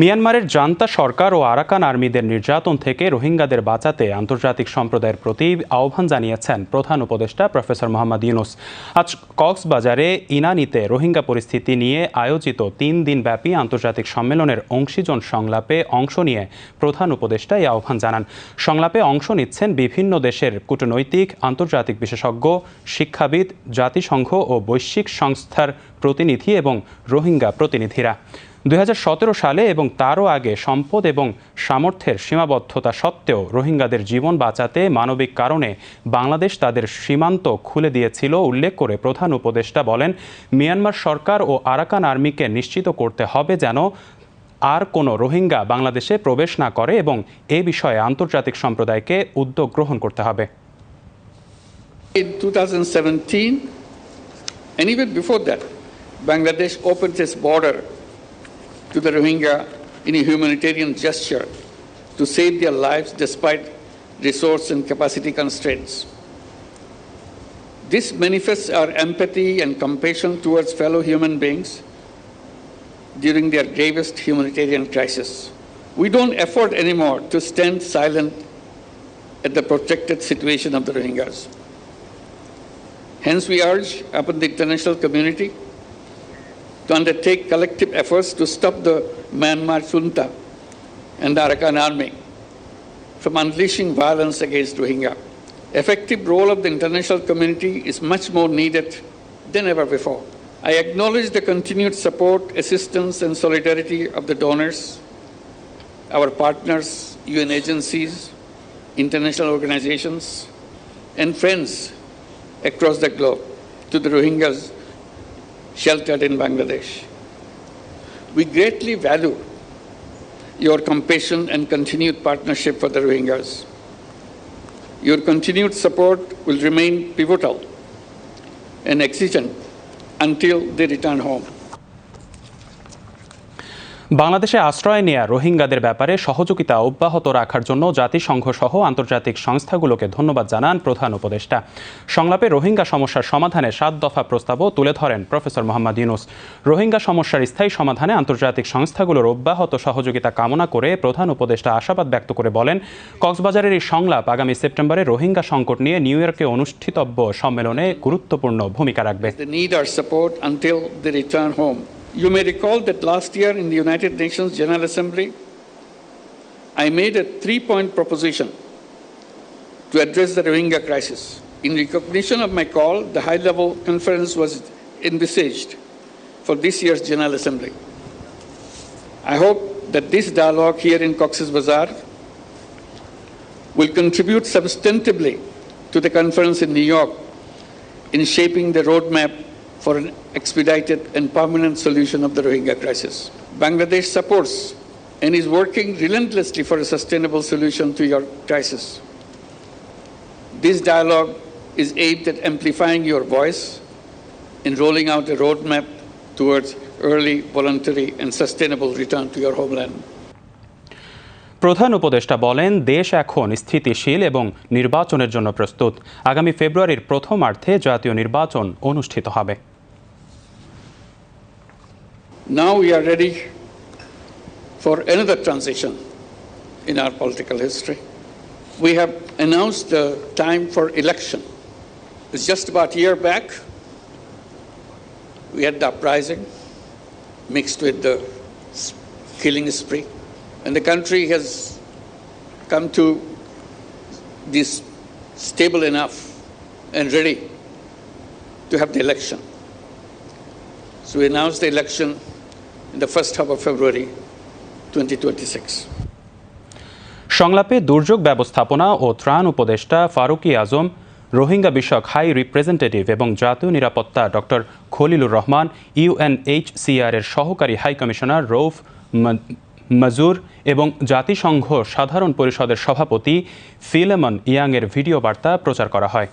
মিয়ানমারের জান্তা সরকার ও আরাকান আর্মিদের নির্যাতন থেকে রোহিঙ্গাদের বাঁচাতে আন্তর্জাতিক সম্প্রদায়ের প্রতি আহ্বান জানিয়েছেন প্রধান উপদেষ্টা প্রফেসর মোহাম্মদ ইউনুস। আজ কক্সবাজারে ইনানিতে রোহিঙ্গা পরিস্থিতি নিয়ে আয়োজিত তিন দিনব্যাপী আন্তর্জাতিক সম্মেলনের অংশীজন সংলাপে অংশ নিয়ে প্রধান উপদেষ্টা এই আহ্বান জানান। সংলাপে অংশ নিচ্ছেন বিভিন্ন দেশের কূটনৈতিক, আন্তর্জাতিক বিশেষজ্ঞ, শিক্ষাবিদ, জাতিসংঘ ও বৈশ্বিক সংস্থার প্রতিনিধি এবং রোহিঙ্গা প্রতিনিধিরা। দু হাজার সতেরো সালে এবং তারও আগে সম্পদ এবং সামর্থ্যের সীমাবদ্ধতা সত্ত্বেও রোহিঙ্গাদের জীবন বাঁচাতে মানবিক কারণে বাংলাদেশ তাদের সীমান্ত খুলে দিয়েছিল উল্লেখ করে প্রধান উপদেষ্টা বলেন মিয়ানমার সরকার ও আরাকান আর্মিকে নিশ্চিত করতে হবে যেন আর কোনো রোহিঙ্গা বাংলাদেশে প্রবেশ না করে এবং এ বিষয়ে আন্তর্জাতিক সম্প্রদায়কে উদ্যোগ গ্রহণ করতে হবে। In 2017, and even before that, Bangladesh opened its border to the Rohingya in a humanitarian gesture to save their lives despite resource and capacity constraints. This manifests our empathy and compassion towards fellow human beings during their gravest humanitarian crisis. We don't afford anymore to stand silent at the protracted situation of the Rohingyas. Hence, we urge upon the international community to undertake collective efforts to stop the Myanmar junta and the Arakan army from unleashing violence against Rohingya. Effective role of the international community is much more needed than ever before. I acknowledge the continued support, assistance, and solidarity of the donors, our partners, UN agencies, international organizations, and friends across the globe to the Rohingyas sheltered in Bangladesh. We greatly value your compassion and continued partnership for the Rohingyas. Your continued support will remain pivotal and exigent until they return home. বাংলাদেশে আশ্রয় নেয়া রোহিঙ্গাদের ব্যাপারে সহযোগিতা অব্যাহত রাখার জন্য জাতিসংঘ সহ আন্তর্জাতিক সংস্থাগুলোকে ধন্যবাদ জানান প্রধান উপদেষ্টা। সংলাপে রোহিঙ্গা সমস্যার সমাধানে সাত দফা প্রস্তাবও তুলে ধরেন প্রফেসর মোহাম্মদ ইউনুস। রোহিঙ্গা সমস্যার স্থায়ী সমাধানে আন্তর্জাতিক সংস্থাগুলোর অব্যাহত সহযোগিতা কামনা করে প্রধান উপদেষ্টা আশাবাদ ব্যক্ত করে বলেন, কক্সবাজারের এই সংলাপ আগামী সেপ্টেম্বরে রোহিঙ্গা সংকট নিয়ে নিউ ইয়র্কে অনুষ্ঠিতব্য সম্মেলনে গুরুত্বপূর্ণ ভূমিকা রাখবে। You may recall that last year in the United Nations General Assembly, I made a three point proposition to address the Rohingya crisis. In recognition of my call, the high level conference was envisaged for this year's General Assembly. I hope that this dialogue here in Cox's Bazar will contribute substantively to the conference in New York in shaping the roadmap for an expedited and permanent solution of the Rohingya crisis. Bangladesh supports and is working relentlessly for a sustainable solution to your crisis. This dialogue is aimed at amplifying your voice and rolling out a roadmap towards early, voluntary, and sustainable return to your homeland. প্রধান উপদেষ্টা বলেন দেশ এখন স্থিতিশীল এবং নির্বাচনের জন্য প্রস্তুত আগামী ফেব্রুয়ারির প্রথমার্ধে জাতীয় নির্বাচন অনুষ্ঠিত হবে Now we are ready for another transition in our political history. We have announced the time for election. It's just about a year back. We had the uprising mixed with the killing spree. And the country has come to this stable enough and ready to have the election. So we announced the election in the first half of February 2026. সংলাপে দুর্যোগ ব্যবস্থাপনা ও ত্রাণ উপদেষ্টা ফারুকি আজম, রোহিঙ্গা বিষয়ক high representative এবং জাতীয় নিরাপত্তা doctor Khalilur Rahman UNHCR এর সহকারী হাই কমিশনার রৌফ মজুর এবং জাতিসংঘ সাধারণ পরিষদের সভাপতি ফিলেমন ইয়াংয়ের ভিডিও বার্তা প্রচার করা হয়